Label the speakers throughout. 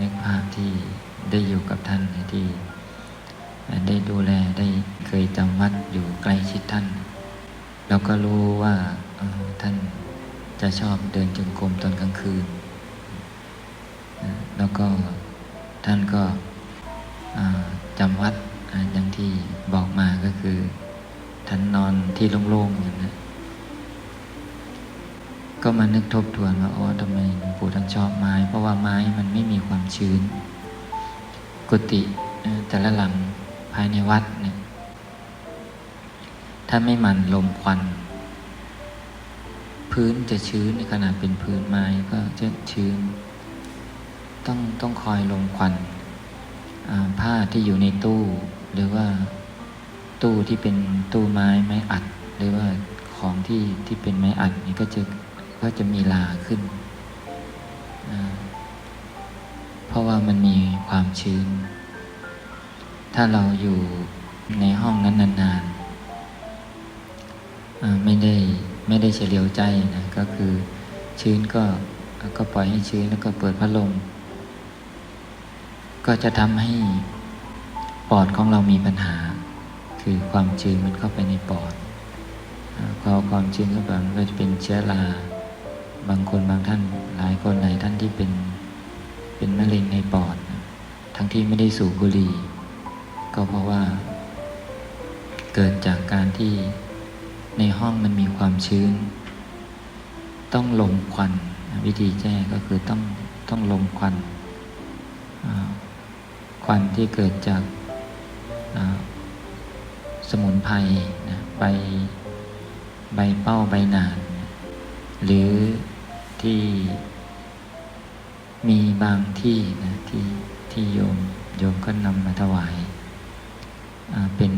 Speaker 1: นึกภาพที่ได้อยู่กับท่านที่ได้ดูแลได้เคยจำวัดอยู่ใกล้ชิดท่าน เราก็รู้ว่าท่านจะชอบเดินจงกรมตอนกลางคืน แล้วก็ท่านก็จำวัดอย่างที่บอกมาก็คือ ท่านนอนที่โล่งๆอย่า มานึกทบทวนว่าอ๋อทำไมหลวงปู่ท่านชอบไม้ เพราะว่าไม้มันไม่มีความชื้น กุฏิแต่ละหลังภายในวัดเนี่ยถ้าไม่มันลมควัน พื้นจะชื้นในขนาดเป็นพื้นไม้ก็จะชื้น ต้องต้องคอยลมควันผ้าที่อยู่ในตู้ หรือว่าตู้ที่เป็นตู้ไม้ไม้อัด หรือว่าของที่ที่เป็นไม้อัดนี่ก็จะ ก็จะมีลาขึ้น เพราะว่ามันมีความชื้น ถ้าเราอยู่ในห้องนั้นนานๆ ไม่ได้ไม่ได้เฉลียวใจนะ ก็คือชื้นก็ก็ปล่อยให้ชื้นแล้วก็เปิดพัดลม ก็จะทำให้ปอดของเรามีปัญหา คือความชื้นมันเข้าไปในปอดพอความชื้นเข้าไปมันก็จะเป็นเชื้อรา บางคนบางท่านหลายคนหลายท่านที่เป็นเป็นมะเร็งในปอด ทั้งที่ไม่ได้สูบบุหรี่ ก็เพราะว่า เกิดจากการที่ในห้องมันมีความชื้น ต้องลมควันวิธีแก้ก็คือต้องต้องลมควันควันที่เกิดจากสมุนไพรนะใบใบเป้าใบหนานหรือ ที่มีบางที่นะที่ที่โยมโยมก็นำมาถวายาเป็น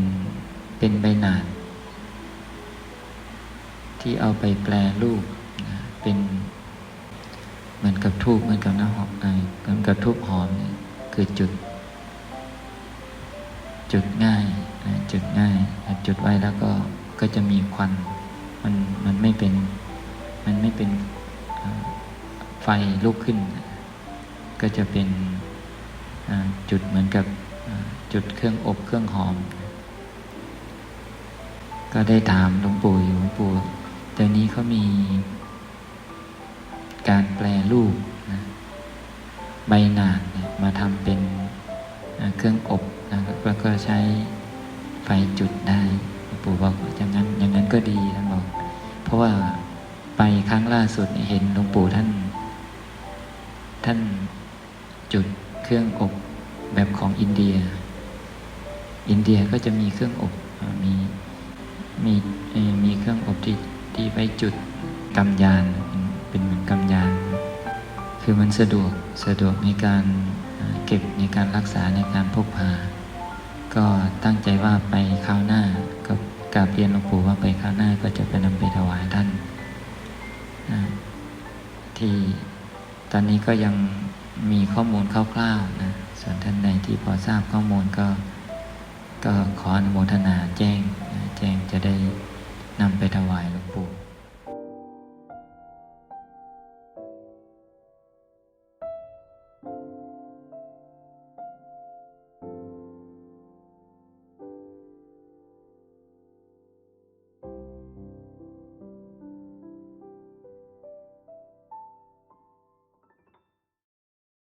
Speaker 1: เป็นใบหนานที่เอาไปแปลรูปนะเป็นเหมือนกับทูบเหมือนกับน้ำหอมเอ่อเหมือนกับทูบหอมเนี่ยคือจุด จุดง่ายนะจุดง่ายจุดไว้แล้วก็ก็จะมีควันมันมันไม่เป็นมันไม่เป็น ฟลุกขึ้น ก็จะเป็นจุดเหมือนกับจุดเครื่องอบเครื่องหอม ก็ได้ถามหลวงปู่อยู่หลวงปู่เดี๋ยวนี้เขามีการแปลรูปนะใบหนาดเนี่ยมาทำเป็นเครื่องอบนะครับแล้วก็ใช้ไฟจุดได้หลวงปู่บอกอย่างนั้นอย่างนั้นก็ดีท่านบอก เพราะว่าไปครั้งล่าสุดเห็นหลวงปู่ท่าน ท่านจุดเครื่องอบแบบของอินเดีย อินเดียก็จะมีเครื่องอบมีมีมีเครื่องอบที่ที่ไว้จุดกำยานเป็นเป็นเหมือนกำยาน คือมันสะดวกสะดวกในการเก็บในการรักษาในการพกพา ก็ตั้งใจว่าไปคราวหน้าก็กราบเรียนหลวงปู่ว่าไปคราวหน้าก็จะไปนำไปถวายท่านที่ ตอนนี้ก็ยังมีข้อมูลคร่าวๆนะ ส่วนท่านใดที่พอทราบข้อมูลก็ ก็ขออนุโมทนาแจ้งนะแจ้งจะได้นำไปถวายหลวงปู่